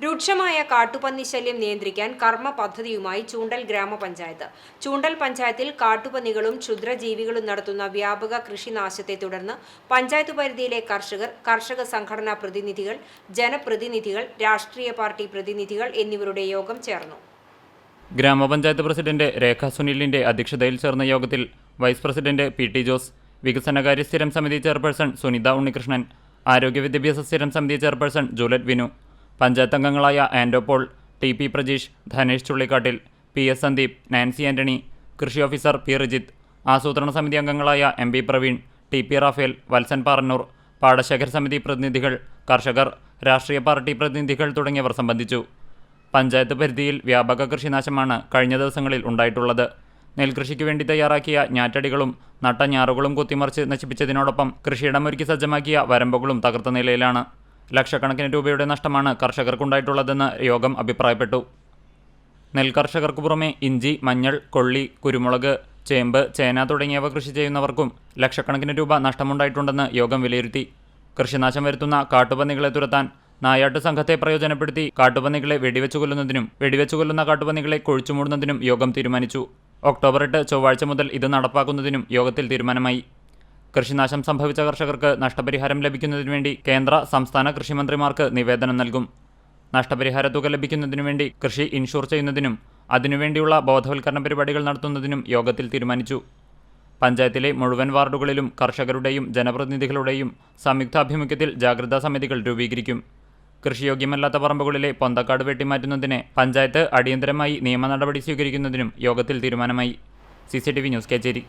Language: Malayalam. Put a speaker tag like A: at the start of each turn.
A: രൂക്ഷമായ കാട്ടുപന്നി ശല്യം നിയന്ത്രിക്കാൻ കർമ്മ പദ്ധതിയുമായി ചൂണ്ടൽ ഗ്രാമപഞ്ചായത്ത്. ചൂണ്ടൽ പഞ്ചായത്തിൽ കാട്ടുപന്നികളും ക്ഷുദ്രജീവികളും നടത്തുന്ന വ്യാപക കൃഷിനാശത്തെ തുടർന്ന് പഞ്ചായത്ത് പരിധിയിലെ കർഷകർ കർഷക സംഘടനാ പ്രതിനിധികൾ ജനപ്രതിനിധികൾ രാഷ്ട്രീയ പാർട്ടി പ്രതിനിധികൾ എന്നിവരുടെ യോഗം ചേർന്നു.
B: ഗ്രാമപഞ്ചായത്ത് പ്രസിഡന്റ് രേഖ സുനിലിന്റെ അധ്യക്ഷതയിൽ ചേർന്ന യോഗത്തിൽ vice president P T Jose വികസനകാര്യ സ്ഥിരം സമിതി ചെയർപേഴ്സൺ സുനിത ഉണ്ണികൃഷ്ണൻ ആരോഗ്യ വിദ്യാഭ്യാസ സ്ഥിരം സമിതി ചെയർപേഴ്സൺ ജൂലറ്റ് വിനു പഞ്ചായത്ത് അംഗങ്ങളായ Ando Paul T P Prajeesh Dhanesh Chullikkattil P S Sandeep Nancy Antony കൃഷി ഓഫീസർ പി റിജിത്ത് ആസൂത്രണ സമിതി അംഗങ്ങളായ M P Praveen T P Raphael Valsan Parannur പാടശേഖര സമിതി പ്രതിനിധികൾ കർഷകർ രാഷ്ട്രീയ പാർട്ടി പ്രതിനിധികൾ തുടങ്ങിയവർ സംബന്ധിച്ചു. പഞ്ചായത്ത് പരിധിയിൽ വ്യാപക കൃഷിനാശമാണ് കഴിഞ്ഞ ദിവസങ്ങളിൽ ഉണ്ടായിട്ടുള്ളത്. നെൽകൃഷിക്ക് വേണ്ടി തയ്യാറാക്കിയ ഞാറ്റടികളും നട്ട ഞാറുകളും കുത്തിമറിച്ച് നശിപ്പിച്ചതിനോടൊപ്പം കൃഷിയിടമൊരുക്കി സജ്ജമാക്കിയ വരമ്പുകളും തകർത്ത നിലയിലാണ്. ലക്ഷക്കണക്കിന് രൂപയുടെ നഷ്ടമാണ് കർഷകർക്കുണ്ടായിട്ടുള്ളതെന്ന് യോഗം അഭിപ്രായപ്പെട്ടു. നെൽകർഷകർക്ക് പുറമെ ഇഞ്ചി മഞ്ഞൾ കൊള്ളി കുരുമുളക് ചേമ്പ് ചേന തുടങ്ങിയവ കൃഷി ചെയ്യുന്നവർക്കും ലക്ഷക്കണക്കിന് രൂപ നഷ്ടമുണ്ടായിട്ടുണ്ടെന്ന് യോഗം വിലയിരുത്തി. കൃഷിനാശം വരുത്തുന്ന കാട്ടുപന്നികളെ തുരത്താൻ നായാട്ട് സംഘത്തെ പ്രയോജനപ്പെടുത്തി കാട്ടുപന്നികളെ വെടിവെച്ചു കൊല്ലുന്നതിനും വെടിവെച്ചു കൊല്ലുന്ന കാട്ടുപന്നികളെ കൊഴിച്ചുമൂടുന്നതിനും യോഗം തീരുമാനിച്ചു. ഒക്ടോബർ എട്ട് ചൊവ്വാഴ്ച മുതൽ ഇത് നടപ്പാക്കുന്നതിനും യോഗത്തിൽ തീരുമാനമായി. കൃഷിനാശം സംഭവിച്ച കർഷകർക്ക് നഷ്ടപരിഹാരം ലഭിക്കുന്നതിനു വേണ്ടി കേന്ദ്ര സംസ്ഥാന കൃഷിമന്ത്രിമാർക്ക് നിവേദനം നൽകും. നഷ്ടപരിഹാര തുക ലഭിക്കുന്നതിനു വേണ്ടി കൃഷി ഇൻഷുർ ചെയ്യുന്നതിനും അതിനുവേണ്ടിയുള്ള ബോധവൽക്കരണ പരിപാടികൾ നടത്തുന്നതിനും യോഗത്തിൽ തീരുമാനിച്ചു. പഞ്ചായത്തിലെ മുഴുവൻ വാർഡുകളിലും കർഷകരുടെയും ജനപ്രതിനിധികളുടെയും സംയുക്താഭിമുഖ്യത്തിൽ ജാഗ്രതാ സമിതികൾ രൂപീകരിക്കും. കൃഷിയോഗ്യമല്ലാത്ത പറമ്പുകളിലെ പൊന്തക്കാട് വെട്ടിമാറ്റുന്നതിന് പഞ്ചായത്ത് അടിയന്തരമായി നിയമ നടപടി സ്വീകരിക്കുന്നതിനും യോഗത്തിൽ തീരുമാനമായി. C news Kechery.